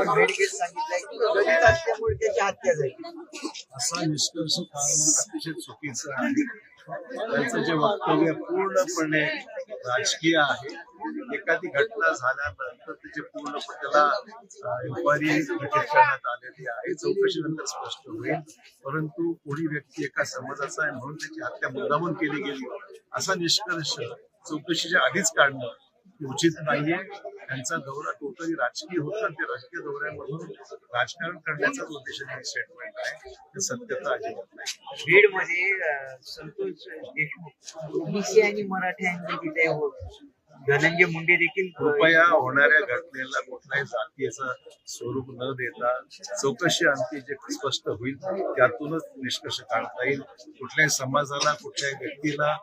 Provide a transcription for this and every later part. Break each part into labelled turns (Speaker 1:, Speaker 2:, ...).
Speaker 1: आपण भेट घेत सांगितलंय की दलित असल्यामुळे त्याची हत्या झाली.
Speaker 2: असा निष्कर्ष काढणं अतिशय चुकीचं आहे. त्यांचं जे वक्तव्य पूर्णपणे राजकीय आहे एखादी घटना झाल्यानंतर त्याचे पूर्णपणे त्याला इन्क्वायरी करण्यात आलेली आहे चौकशीनंतर स्पष्ट होईल. परंतु कोणी व्यक्ती एका समाजाचा आहे म्हणून त्याची हत्या मुद्दामून केली गेली. असा निष्कर्ष चौकशीच्या आधीच काढणं उचित नाहीये. त्यांचा दौरा टोटली राजकीय होता आणि ते राजकीय दौऱ्यामधून राजकारण करण्याचाच उद्देशाने स्टेटमेंट आहे. ते सत्यता अजिबात नाही.
Speaker 1: बीडमध्ये संतोष देशमुख ओबीसी आणि मराठ्यांचे हो- धनंजय मुंडे देखील
Speaker 2: कृपया होणाऱ्या घटनेला कुठल्याही जातीचं स्वरूप न देता चौकशी अंती जे स्पष्ट होईल त्यातूनच निष्कर्ष काढता येईल. कुठल्याही समाजाला कुठल्याही व्यक्तीला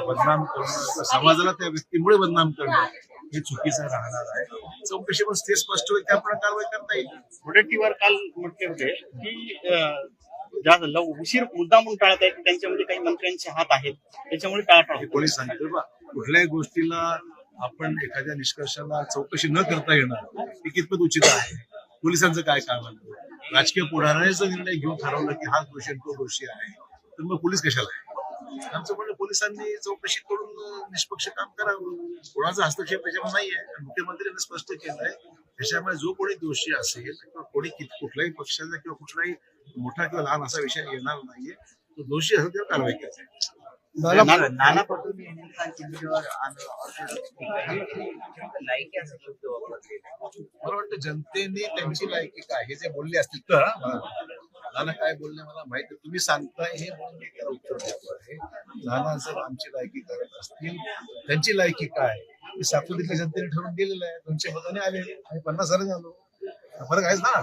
Speaker 2: बदनाम करणं समाजाला त्या व्यक्तीमुळे बदनाम करणं हे चुकीचं राहणार आहे. चौकशी पण ते स्पष्ट होईल त्याप्रमाणे कारवाई करता येईल.
Speaker 3: मुदतीवर काल म्हटले होते की ज्या उशीर मुद्दामून टाळत आहेत त्यांच्यामध्ये काही मंत्र्यांचे हात आहेत त्याच्यामुळे टाळत
Speaker 2: कोणी सांगितलं बा? कुठल्याही गोष्टीला आपण एखाद्या निष्कर्षाला चौकशी न करता येणार हे कितपत उचित आहे? पोलिसांचं काय काम आहे? राजकीय पुढाऱ्याचा निर्णय घेऊन ठरवलं की हा दोषी तो दोषी आहे. तर मग पोलीस कशाला आहे? आमचं म्हणणं पोलिसांनी चौकशी करून निष्पक्ष काम करावं. कोणाचा हस्तक्षेप त्याच्यामध्ये नाहीये. आणि मुख्यमंत्र्यांनी स्पष्ट केलंय त्याच्यामुळे जो कोणी दोषी असेल किंवा कोणी कित- कुठल्याही पक्षाचा किंवा कुठलाही मोठा किंवा लहान असा विषय येणार नाहीये तो दोषी असेल त्यावर कारवाई करायची
Speaker 1: नाना नाना पटोले. यांनी काल? टीव्हीवर लायकी असा शब्द वापरलेला
Speaker 2: मला वाटतं जनतेने त्यांची लायकी काय हे जे बोलले असतील तर हा, मला- नाना काय बोलले मला माहीत आहे तुम्ही सांगताय हे मी त्याला उत्तर देतो आहे नाना जर आमची लायकी करत असतील. त्यांची लायकी काय? हे सातपुडीतल्या जनतेने ठरवून गेलेलं आहे. दोनशे मताने आले आणि पन्नास हजार झालो. फरक आहेच ना